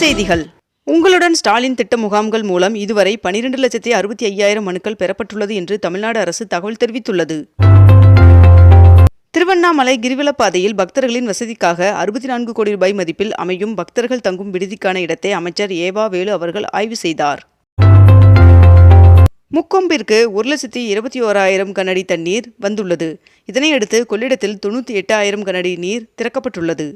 செய்திகள். உங்களுடன் ஸ்டாலின் திட்ட முகாம்கள் மூலம் இதுவரை பனிரெண்டு லட்சத்தி அறுபத்தி ஐயாயிரம் மனுக்கள் பெறப்பட்டுள்ளது என்று தமிழ்நாடு அரசு தகவல் தெரிவித்துள்ளது. திருவண்ணாமலை கிரிவலப்பாதையில் பக்தர்களின் வசதிக்காக அறுபத்தி நான்கு கோடி ரூபாய் மதிப்பில் அமையும் பக்தர்கள் தங்கும் விடுதிக்கான இடத்தை அமைச்சர் ஏவா வேலு அவர்கள் ஆய்வு செய்தார். முக்கொம்பிற்கு ஒரு லட்சத்தி இருபத்தி ஓராயிரம் கனடி தண்ணீர் வந்துள்ளது. இதனையடுத்து கொள்ளிடத்தில் தொண்ணூற்றி எட்டாயிரம் கனடி நீர் திறக்கப்பட்டுள்ளது.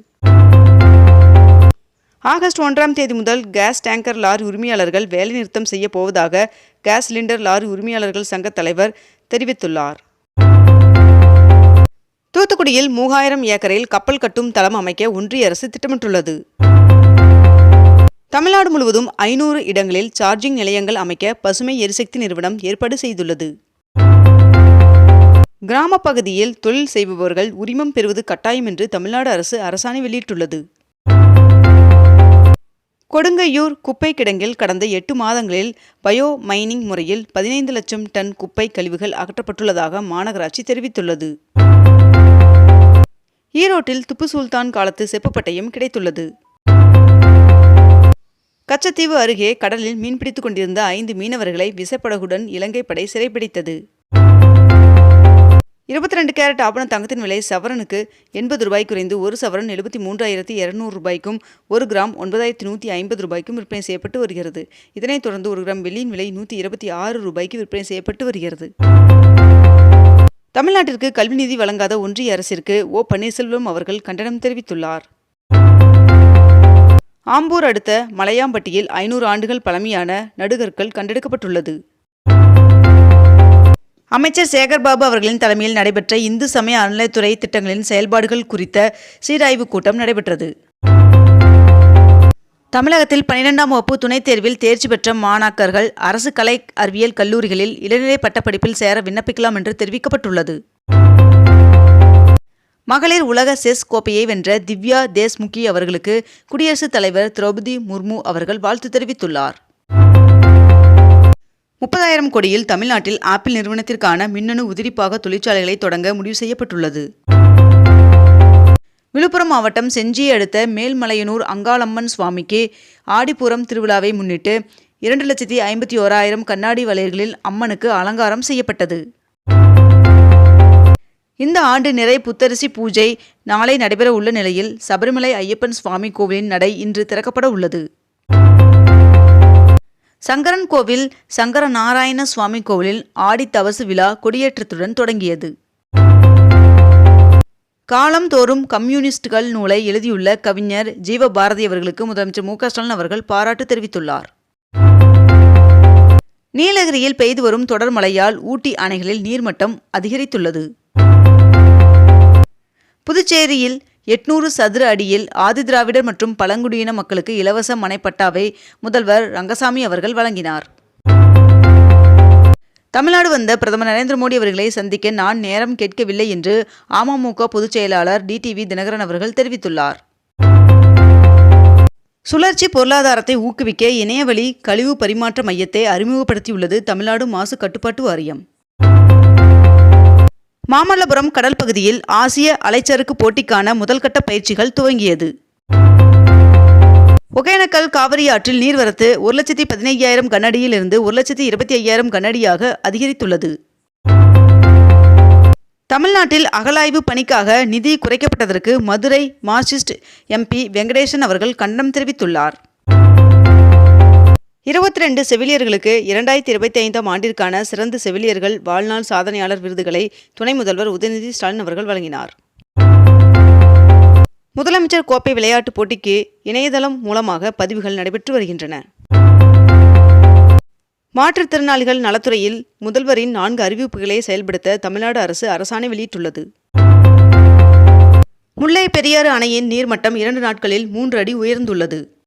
ஆகஸ்ட் ஒன்றாம் தேதி முதல் கேஸ் டேங்கர் லாரி உரிமையாளர்கள் வேலைநிறுத்தம் செய்ய போவதாக கேஸ் சிலிண்டர் லாரி உரிமையாளர்கள் சங்க தலைவர் தெரிவித்துள்ளார். தூத்துக்குடியில் மூவாயிரம் ஏக்கரில் கப்பல் கட்டும் தளம் அமைக்க ஒன்றிய அரசு திட்டமிட்டுள்ளது. தமிழ்நாடு முழுவதும் ஐநூறு இடங்களில் சார்ஜிங் நிலையங்கள் அமைக்க பசுமை எரிசக்தி நிறுவனம் ஏற்பாடு செய்துள்ளது. கிராம பகுதியில் தொழில் செய்பவர்கள் உரிமம் பெறுவது கட்டாயம் என்று தமிழ்நாடு அரசு அரசாணை வெளியிட்டுள்ளது. கொடுங்கையூர் குப்பை கிடங்கில் கடந்த எட்டு மாதங்களில் பயோ மைனிங் முறையில் பதினைந்து லட்சம் டன் குப்பை கழிவுகள் அகற்றப்பட்டுள்ளதாக மாநகராட்சி தெரிவித்துள்ளது. ஈரோட்டில் துப்பு சுல்தான் காலத்து செப்புப்பட்டயம் கிடைத்துள்ளது. கச்சத்தீவு அருகே கடலில் மீன்பிடித்துக் கொண்டிருந்த ஐந்து மீனவர்களை விசப்படகுடன் இலங்கை படை சிறைப்பிடித்தது இருபத்தி ரெண்டு கேரட் ஆபண தங்கத்தின் விலை சவரனுக்கு எண்பது ரூபாய் குறைந்து ஒரு சவரன் எழுபத்தி மூன்றாயிரத்தி இரநூறு ரூபாய்க்கும் ஒரு கிராம் ஒன்பதாயிரத்தி நூற்றி ஐம்பது ரூபாய்க்கும் விற்பனை செய்யப்பட்டு வருகிறது. இதனைத் தொடர்ந்து ஒரு கிராம் வெள்ளியின் விலை நூற்றி இருபத்தி ஆறு ரூபாய்க்கு விற்பனை செய்யப்பட்டு வருகிறது. தமிழ்நாட்டிற்கு கல்வி நிதி வழங்காத ஒன்றிய அரசிற்கு ஓ. பன்னீர்செல்வம் அவர்கள் கண்டனம் தெரிவித்துள்ளார். ஆம்பூர் அடுத்த மலையாம்பட்டியில் ஐநூறு ஆண்டுகள் பழமையான நடுகற்கள் கண்டெடுக்கப்பட்டுள்ளது. அமைச்சர் சேகர்பாபு அவர்களின் தலைமையில் நடைபெற்ற இந்து சமய அறநிலைத்துறை திட்டங்களின் செயல்பாடுகள் குறித்த சீராய்வு கூட்டம் நடைபெற்றது. தமிழகத்தில் பனிரெண்டாம் வகுப்பு துணைத் தேர்வில் தேர்ச்சி பெற்ற மாணாக்கர்கள் அரசு கலை அறிவியல் கல்லூரிகளில் இளநிலை பட்டப்படிப்பில் சேர விண்ணப்பிக்கலாம் என்று தெரிவிக்கப்பட்டுள்ளது. மகளிர் உலக செஸ் கோப்பையை வென்ற திவ்யா தேஷ்முகி அவர்களுக்கு குடியரசுத் தலைவர் திரௌபதி முர்மு அவர்கள் வாழ்த்து தெரிவித்துள்ளார். முப்பதாயிரம் கோடியில் தமிழ்நாட்டில் ஆப்பிள் நிறுவனத்திற்கான மின்னணு உதிரிப்பாக தொழிற்சாலைகளை தொடங்க முடிவு செய்யப்பட்டுள்ளது. விழுப்புரம் மாவட்டம் செஞ்சியை அடுத்த மேல்மலையனூர் அங்காளம்மன் சுவாமிக்கு ஆடிப்பூரம் திருவிழாவை முன்னிட்டு இரண்டு லட்சத்தி ஐம்பத்தி ஓராயிரம் கண்ணாடி வளையல்களில் அம்மனுக்கு அலங்காரம் செய்யப்பட்டது. இந்த ஆண்டு நிறை புத்தரிசி பூஜை நாளை நடைபெற உள்ள நிலையில் சபரிமலை ஐயப்பன் சுவாமி கோவிலின் நடை இன்று திறக்கப்பட உள்ளது. சங்கரன் கோவில் சங்கர நாராயண சுவாமி கோவிலில் ஆடி தவசு விழா கொடியேற்றத்துடன் தொடங்கியது. காலம்தோறும் கம்யூனிஸ்டுகள் நூலை எழுதியுள்ள கவிஞர் ஜீவபாரதி அவர்களுக்கு முதலமைச்சர் மு ஸ்டாலின் அவர்கள் பாராட்டு தெரிவித்துள்ளார். நீலகிரியில் பெய்து வரும் தொடர் மழையால் ஊட்டி அணைகளில் நீர்மட்டம் அதிகரித்துள்ளது. புதுச்சேரியில் எட்நூறு சதுர அடியில் ஆதிதிராவிடர் மற்றும் பழங்குடியின மக்களுக்கு இலவச மனைப்பட்டாவை முதல்வர் ரங்கசாமி அவர்கள் வழங்கினார். தமிழ்நாடு வந்த பிரதமர் நரேந்திர மோடி அவர்களை சந்திக்க நான் நேரம் கேட்கவில்லை என்று அமமுக பொதுச் செயலாளர் டிடிவி தினகரன் அவர்கள் தெரிவித்துள்ளார். சுழற்சி பொருளாதாரத்தை ஊக்குவிக்க இணையவழி கழிவு பரிமாற்ற மையத்தை அறிமுகப்படுத்தியுள்ளது தமிழ்நாடு மாசு கட்டுப்பாட்டு வாரியம். மாமல்லபுரம் கடல் பகுதியில் ஆசிய அலைச்சறுக்கு போட்டிக்கான முதல்கட்ட பயிற்சிகள் துவங்கியது. ஒகேனக்கல் காவிரி ஆற்றில் நீர்வரத்து ஒரு லட்சத்தி பதினையாயிரம் கனஅடியில் இருந்து ஒரு லட்சத்தி இருபத்தி ஐயாயிரம் கனஅடியாக அதிகரித்துள்ளது. தமிழ்நாட்டில் அகலாய்வு பணிக்காக நிதி குறைக்கப்பட்டதற்கு மதுரை மார்க்சிஸ்ட் எம்பி வெங்கடேசன் அவர்கள் கண்டனம் தெரிவித்துள்ளார். இருபத்தி ரெண்டு செவிலியர்களுக்கு இரண்டாயிரத்தி இருபத்தி ஐந்தாம் ஆண்டிற்கான சிறந்த செவிலியர்கள் வாழ்நாள் சாதனையாளர் விருதுகளை துணை முதல்வர் உதயநிதி ஸ்டாலின் அவர்கள் வழங்கினார். முதலமைச்சர் கோப்பை விளையாட்டுப் போட்டிக்கு இணையதளம் மூலமாக பதிவுகள் நடைபெற்று வருகின்றன. மாற்றுத்திறனாளிகள் நலத்துறையில் முதல்வரின் நான்கு அறிவிப்புகளை செயல்படுத்த தமிழ்நாடு அரசு அரசாணை வெளியிட்டுள்ளது. முல்லை பெரியாறு அணையின் நீர்மட்டம் இரண்டு நாட்களில் மூன்று அடி உயர்ந்துள்ளது.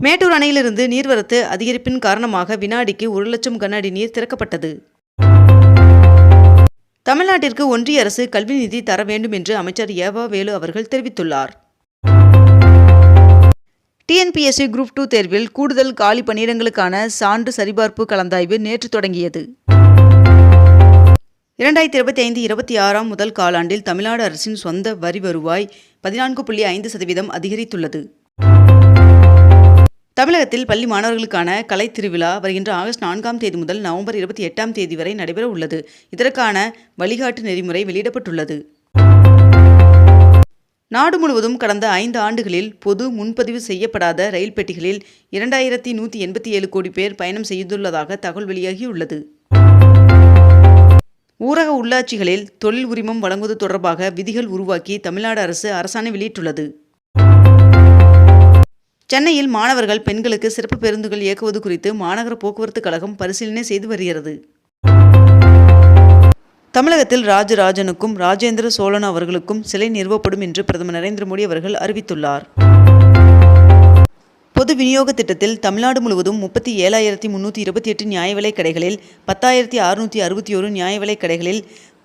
மேட்டூர் அணையிலிருந்து நீர்வரத்து அதிகரிப்பின் காரணமாக வினாடிக்கு ஒரு லட்சம் கன அடி நீர் திறக்கப்பட்டது. தமிழ்நாட்டிற்கு ஒன்றிய அரசு கல்வி நிதி தர வேண்டும் என்று அமைச்சர் ஏவா வேலு அவர்கள் தெரிவித்துள்ளார். டிஎன்பிஎஸ்சி குரூப் டூ தேர்வில் கூடுதல் காலி பணியிடங்களுக்கான சான்று சரிபார்ப்பு கலந்தாய்வு நேற்று தொடங்கியது. இரண்டாயிரத்தி இருபத்தி ஐந்து இருபத்தி ஆறாம் முதல் காலாண்டில் தமிழ்நாடு அரசின் சொந்த வரி வருவாய் பதினான்கு புள்ளி ஐந்து சதவீதம் அதிகரித்துள்ளது. தமிழகத்தில் பள்ளி மாணவர்களுக்கான கலை திருவிழா வருகின்ற ஆகஸ்ட் நான்காம் தேதி முதல் நவம்பர் இருபத்தி எட்டாம் தேதி வரை நடைபெற உள்ளது. இதற்கான வழிகாட்டு நெறிமுறை வெளியிடப்பட்டுள்ளது. நாடு முழுவதும் கடந்த ஐந்து ஆண்டுகளில் பொது முன்பதிவு செய்யப்படாத ரயில் பெட்டிகளில் இரண்டாயிரத்தி நூற்றி எண்பத்தி ஏழு கோடி பேர் பயணம் செய்துள்ளதாக தகவல் வெளியாகியுள்ளது. ஊரக உள்ளாட்சிகளில் தொழில் உரிமம் வழங்குவது தொடர்பாக விதிகள் உருவாக்கி தமிழ்நாடு அரசு அரசாணை வெளியிட்டுள்ளது. சென்னையில் மாணவர்கள் பெண்களுக்கு சிறப்பு பேருந்துகள் இயக்குவது குறித்து மாநகர போக்குவரத்து கழகம் பரிசீலனை செய்து வருகிறது. தமிழகத்தில் ராஜராஜனுக்கும் ராஜேந்திர சோழன் அவர்களுக்கும் சிலை நிறுவப்படும் என்று பிரதமர் நரேந்திர மோடி அவர்கள் அறிவித்துள்ளார். பொது விநியோக திட்டத்தில் தமிழ்நாடு முழுவதும் முப்பத்தி ஏழாயிரத்தி முன்னூற்றி இருபத்தி எட்டு நியாய கடைகளில் பத்தாயிரத்தி அறுநூற்றி அறுபத்தி ஒரு நியாய கடைகளில்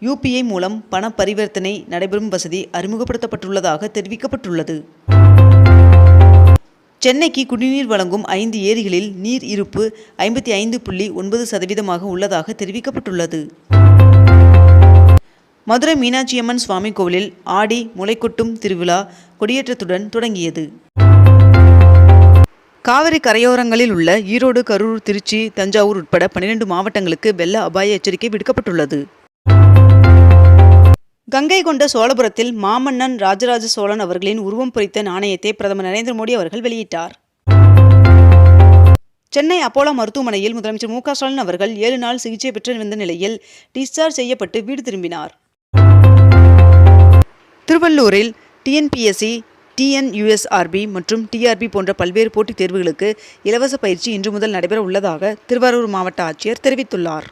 யூபிஐ மூலம் பண பரிவர்த்தனை நடைபெறும் வசதி அறிமுகப்படுத்தப்பட்டுள்ளதாக தெரிவிக்கப்பட்டுள்ளது. சென்னைக்கு குடிநீர் வழங்கும் ஐந்து ஏரிகளில் நீர் இருப்பு ஐம்பத்தி ஐந்து புள்ளி ஒன்பது சதவீதமாக உள்ளதாக தெரிவிக்கப்பட்டுள்ளது. மதுரை மீனாட்சியம்மன் சுவாமி கோவிலில் ஆடி முளைக்கொட்டும் திருவிழா கொடியேற்றத்துடன் தொடங்கியது. காவிரி கரையோரங்களில் உள்ள ஈரோடு கரூர் திருச்சி தஞ்சாவூர் உட்பட பன்னிரண்டு மாவட்டங்களுக்கு வெள்ள அபாய எச்சரிக்கை விடுக்கப்பட்டுள்ளது. கங்கை கொண்ட சோழபுரத்தில் மாமன்னன் ராஜராஜ சோழன் அவர்களின் உருவம் பொறித்த நாணயத்தை பிரதமர் நரேந்திர மோடி அவர்கள் வெளியிட்டார். சென்னை அப்போலோ மருத்துவமனையில் முதலமைச்சர் மு ஸ்டாலின் அவர்கள் ஏழு நாள் சிகிச்சை பெற்று வந்த நிலையில் டிஸ்சார்ஜ் செய்யப்பட்டு வீடு திரும்பினார். திருவள்ளூரில் டிஎன்பிஎஸ்சி டிஎன்யூஎஸ்ஆர்பி மற்றும் டிஆர்பி போன்ற பல்வேறு போட்டித் தேர்வுகளுக்கு இலவச பயிற்சி இன்று முதல் நடைபெற உள்ளதாக திருவாரூர் மாவட்ட ஆட்சியர் தெரிவித்துள்ளார்.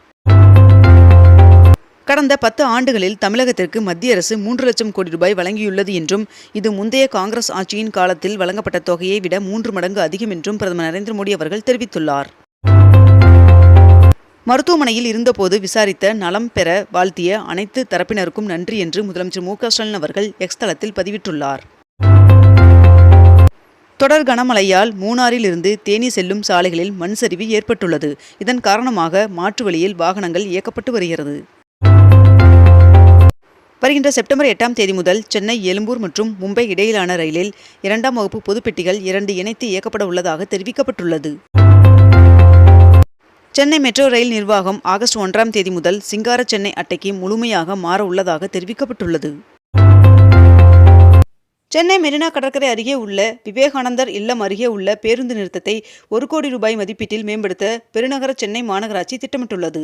கடந்த பத்து ஆண்டுகளில் தமிழகத்திற்கு மத்திய அரசு மூன்று லட்சம் கோடி ரூபாய் வழங்கியுள்ளது என்றும் இது முந்தைய காங்கிரஸ் ஆட்சியின் காலத்தில் வழங்கப்பட்ட தொகையை விட மூன்று மடங்கு அதிகம் என்றும் பிரதமர் நரேந்திர மோடி அவர்கள் தெரிவித்துள்ளார். மருத்துவமனையில் இருந்தபோது விசாரித்த நலம் பெற வாழ்த்திய அனைத்து தரப்பினருக்கும் நன்றி என்று முதலமைச்சர் மு க ஸ்டாலின் அவர்கள் எக்ஸ் தளத்தில் பதிவிட்டுள்ளார். தொடர் கனமழையால் மூணாறில் இருந்து தேனி செல்லும் சாலைகளில் மண் சரிவு ஏற்பட்டுள்ளது. இதன் காரணமாக மாற்று வழியில் வாகனங்கள் இயக்கப்பட்டு வருகிறது. வருகின்ற செப்டம்பர் எட்டாம் தேதி முதல் சென்னை எழும்பூர் மற்றும் மும்பை இடையிலான ரயிலில் இரண்டாம் வகுப்பு பொதுப்பெட்டிகள் இரண்டு இணைத்து இயக்கப்பட உள்ளதாக தெரிவிக்கப்பட்டுள்ளது. சென்னை மெட்ரோ ரயில் நிர்வாகம் ஆகஸ்ட் ஒன்றாம் தேதி முதல் சிங்கார சென்னை அட்டைக்கு முழுமையாக மாற உள்ளதாக தெரிவிக்கப்பட்டுள்ளது. சென்னை மெரினா கடற்கரை அருகே உள்ள விவேகானந்தர் இல்லம் அருகே உள்ள பேருந்து நிறுத்தத்தை ஒரு கோடி ரூபாய் மதிப்பீட்டில் மேம்படுத்த பெருநகர சென்னை மாநகராட்சி திட்டமிட்டுள்ளது.